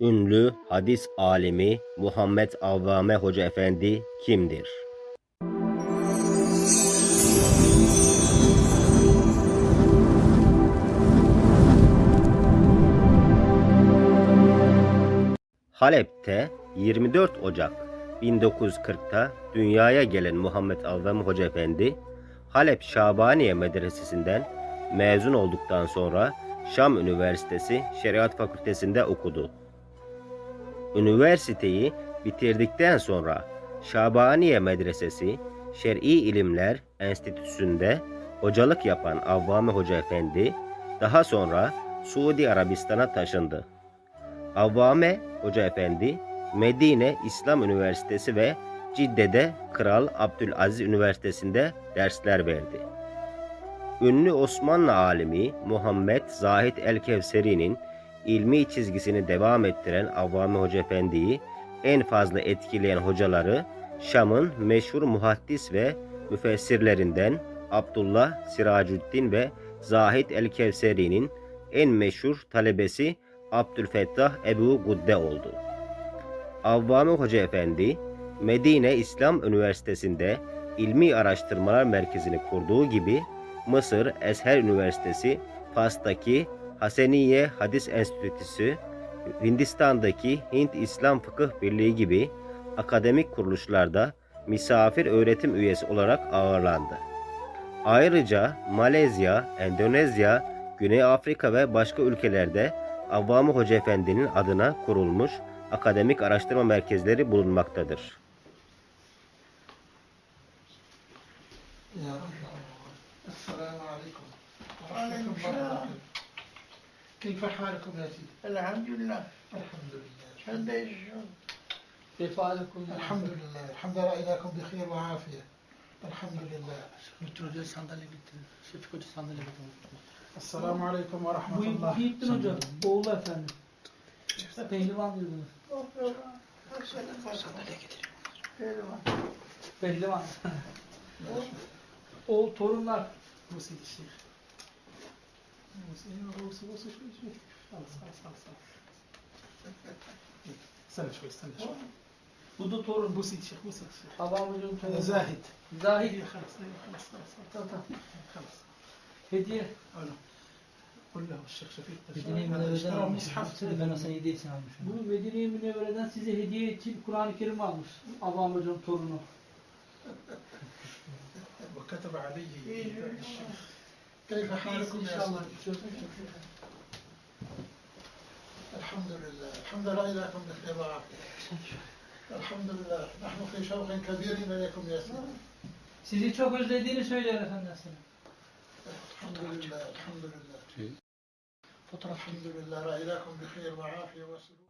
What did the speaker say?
Ünlü hadis alimi Muhammed Avvame Hoca Efendi kimdir? Halep'te 24 Ocak 1940'ta dünyaya gelen Muhammed Avvame Hoca Efendi, Halep Şabaniye Medresesi'nden mezun olduktan sonra Şam Üniversitesi Şeriat Fakültesi'nde okudu. Üniversiteyi bitirdikten sonra Şabaniye Medresesi Şer'i İlimler Enstitüsü'nde hocalık yapan Avvame Hoca Efendi daha sonra Suudi Arabistan'a taşındı. Avvame Hoca Efendi Medine İslam Üniversitesi ve Cidde'de Kral Abdülaziz Üniversitesi'nde dersler verdi. Ünlü Osmanlı alimi Muhammed Zahid el-Kevseri'nin ilmi çizgisini devam ettiren Avvame Hoca Efendi'yi en fazla etkileyen hocaları Şam'ın meşhur muhaddis ve müfessirlerinden Abdullah Siracüddin ve Zahid el-Kevseri'nin en meşhur talebesi Abdülfettah Ebu Gudde oldu. Avvame Hoca Efendi, Medine İslam Üniversitesi'nde ilmi araştırmalar merkezini kurduğu gibi Mısır Ezher Üniversitesi, Fas'taki Haseniye Hadis Enstitüsü, Hindistan'daki Hint İslam Fıkıh Birliği gibi akademik kuruluşlarda misafir öğretim üyesi olarak ağırlandı. Ayrıca Malezya, Endonezya, Güney Afrika ve başka ülkelerde Avvamı Hoca Efendi'nin adına kurulmuş akademik araştırma merkezleri bulunmaktadır. Ya Esselamu Aleyküm. Aleyküm Selam. Keyfe halikum ya Elhamdülillah. Elhamdülillah. Sen de yaşıyorsun. Keyfe halikum ya Elhamdülillah. Elhamdülillah. İlakum bi khir ve afiye. Elhamdülillah. Lütfü Hoca sandalye bitti. Şefik Hoca sandalye bitti. Esselamu Aleyküm ve Rahmetullah. Muhittin Hoca, Oğlu Efendi. Pehlivan diyordunuz. Sandalye getireyim. Pehlivan. Pehlivan. Oğul torunlar. Musiki Şeyh. استنى شوي استنى شوي Bu da torun. بو سيدي الشيخ بو سيدي الشيخ Babam hocam هذا torunu. زاهد Zahid. ايوه خلاص ايوه خلاص خلاص Tamam, tamam. خلاص Hediye. قول له قل له الشيخ شفيق Medine'yi هذا Münevver'den اشترى almış. مصحف Şimdi ben o sene hediye için almışım. Bu Medine-i Münevvere'den size hediye için Kur'an-ı Kerim almış. Babam hocam torunu. وكتب عليه الشيخ Keyfe halikum ya Allah. Elhamdülillah. Elhamdülillah. La ilahe illallah. Elhamdülillah. Nahnu fi şevkin kebirin aleykum yasir. Sizi çok özlediğini söylüyor Efendi Aleyhisselam. Elhamdülillah. Elhamdülillah. Şey- Fotoğraf. Elhamdülillah. La ilahe bi hayr ve afiye ve sürûn.